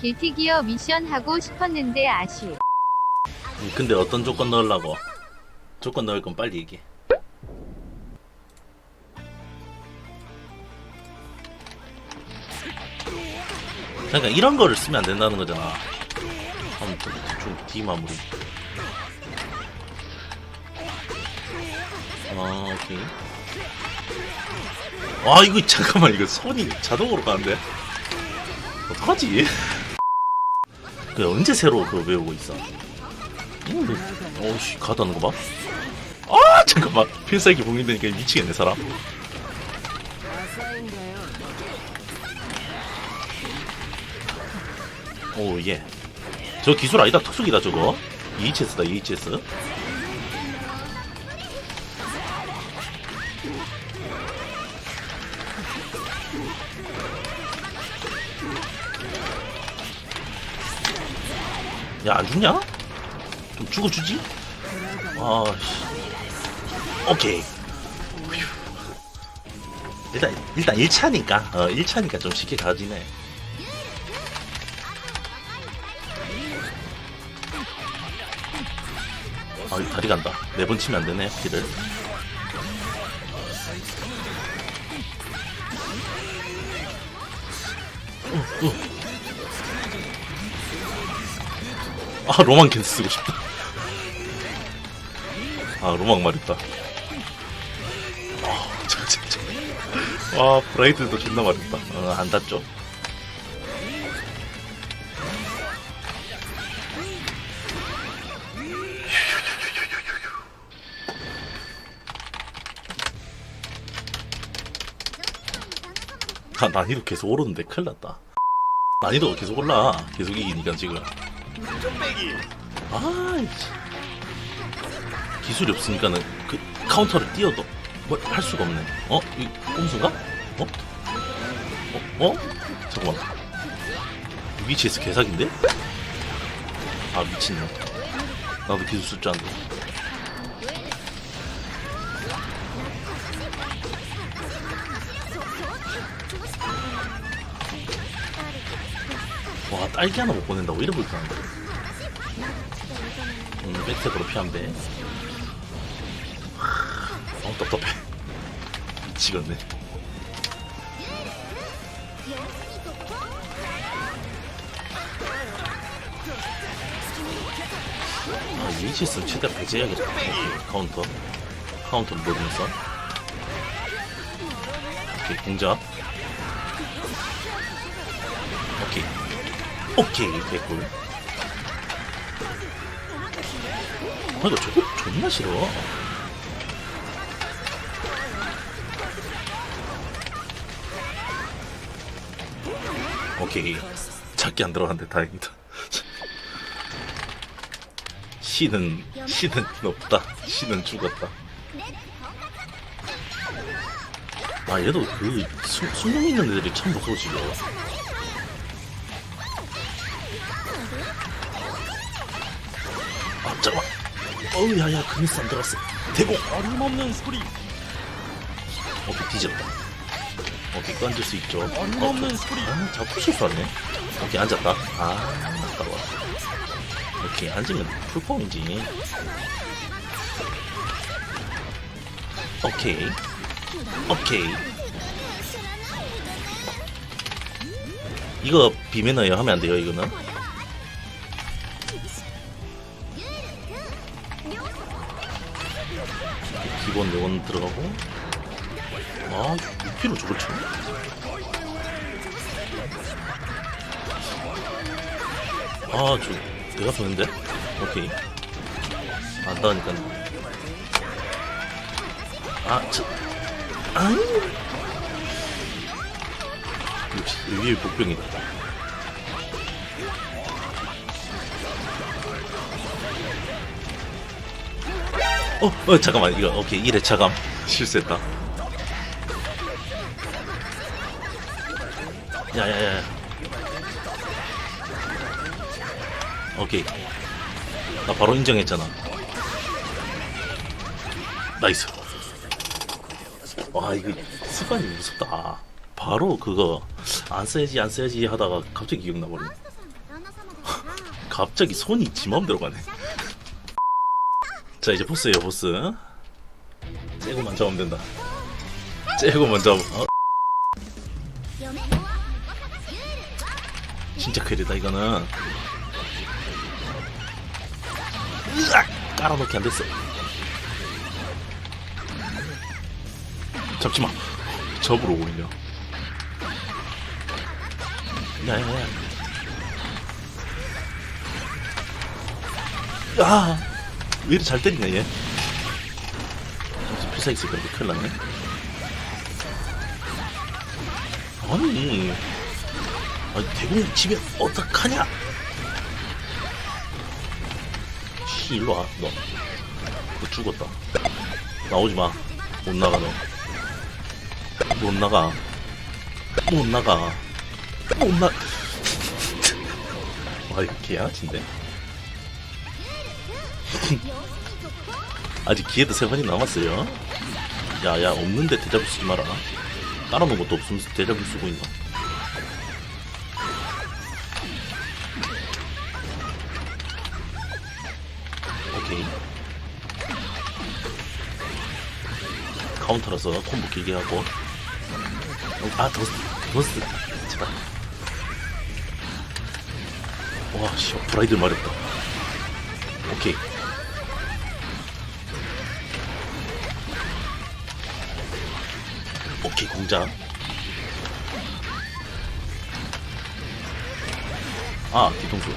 길티기어 미션 하고 싶었는데 아쉬. 음, 근데 어떤 조건 넣으려고? 조건 넣을 건 빨리 얘기해. 그러니까 이런 거를 쓰면 안 된다는 거잖아. 아무튼 좀 D 마무리. 아 오케이. 와 이거 잠깐만 이거 손이 자동으로 가는데 어떡하지? 그 언제 새로 그거 외우고 있어? 음, 어우씨 가다는 거 봐. 아 잠깐만 필살기 봉인되니까 미치겠네 사람. 오 예. 저 기술 아니다 특수기다 저거. EHS다 EHS. 야 안 죽냐? 좀 죽어주지? 아, 씨. 오케이. 휴. 일단, 일단 1차니까, 어, 1차니까 좀 쉽게 가지네. 아, 이 다리 간다. 네 번 치면 안 되네, 어. 아, 로망 캔스 쓰고 싶다. 아 로망 말했다. 아, 저, 저, 저. 와 브라이드도 존나 말했다. 어, 안 닿죠? 아, 난이도 계속 오르는데 큰일 났다. 난이도가 계속 올라. 계속 이기니까 지금. 아, 이씨. 기술이 없으니까는 그 카운터를 띄어도 뭘 할 수가 없네. 어? 이 꼼수인가? 어? 어? 어? 잠깐만. 위치에서 개사기인데? 아 미친놈. 나도 기술 쓸줄 아는데. 와 딸기 하나 못 보낸다고 이래. 음, 백색으로 돼. 어, 답답해. 미치겠네. 아, EHS 최대 배제해야겠다. 카운터. 카운터를 넣으면서. 오케이, 공작. 오케이. 오케이, 개꿀. 아, 이거 저거 존나 싫어. 오케이. 작게 안 들어갔는데 다행이다. 신은, 신은 없다. 신은 죽었다. 아, 얘도 그, 수, 수능 있는 애들이 참 무서워지려. 아, 잠깐만. 어우, 야, 야, 그니스 안 들어갔어. 대고! 어림없는 소리 오케이, 뒤졌다. 오케이, 건질 수 있죠. 어림없는 소리 아, 자꾸 실수하네. 오케이, 앉았다. 아, 아까워. 오케이, 앉으면 풀폼이지. 오케이. 오케이. 이거 비매너예요. 하면 안 돼요, 이거는. 기본 요건 들어가고. 아, 6kg 저걸 치네. 아, 저, 내가 보는데? 오케이. 안 닿으니까. 아, 저, 아이. 역시, 위에 복병이다. 어, 어, 잠깐만, 이거, 오케이, 1회 차감. 실수했다. 야, 야, 야. 오케이. 나 바로 인정했잖아. 나이스. 와, 이거 습관이 무섭다. 바로 그거 안 써야지, 안 써야지 하다가 갑자기 기억나버리네. 갑자기 손이 지 맘대로 가네. 자, 이제 보스예요, 보스. 째고만 잡으면 된다. 째고만 잡으면, 어? 진짜 쾌리다, 이거는. 으악! 깔아놓기 안 됐어. 잡지마. 접으로 올려. 야야야. 야! 왜 이리 잘 때리냐, 얘? 무슨 필살 있을 건데, 큰일 났네. 아니. 아니, 대공 집에 어떡하냐? 씨, 일로 와, 너. 너 죽었다. 나오지 마. 못 나가, 너. 못 나가. 못 나가. 못 나. 와, 이거 개야친데? 아직 기회도 세 번이 남았어요. 야, 야, 없는데 대잡을 쓰지 마라. 깔아놓은 것도 없으면서 대잡을 쓰고 있나. 오케이. 카운터라서 콤보 길게 하고. 어, 아, 더스, 더스. 제발. 와, 씨, 브라이드 말했다. 오케이. 오케이, 공장. 아, 뒤통수.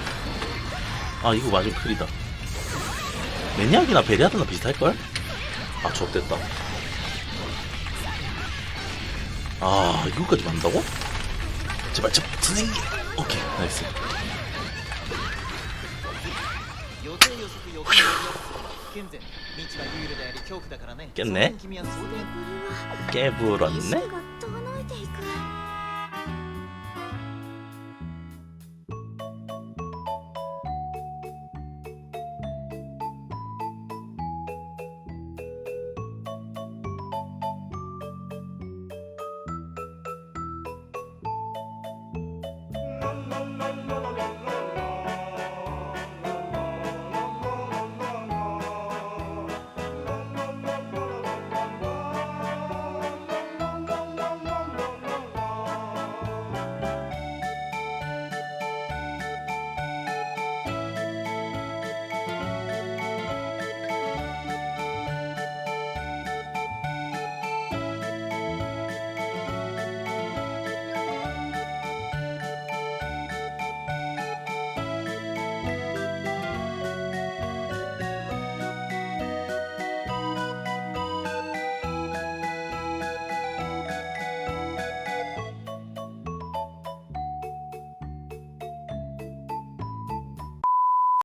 아, 이거 맞으면 클이다. 매니악이나 베리아드나 비슷할걸? 아, 좆됐다. 아, 이거까지 만다고? 제발, 제발, 선생님. 오케이, 나이스. 予定予測予定予測健全未は有利であり恐怖だからね。けんね。君はそうで。ね。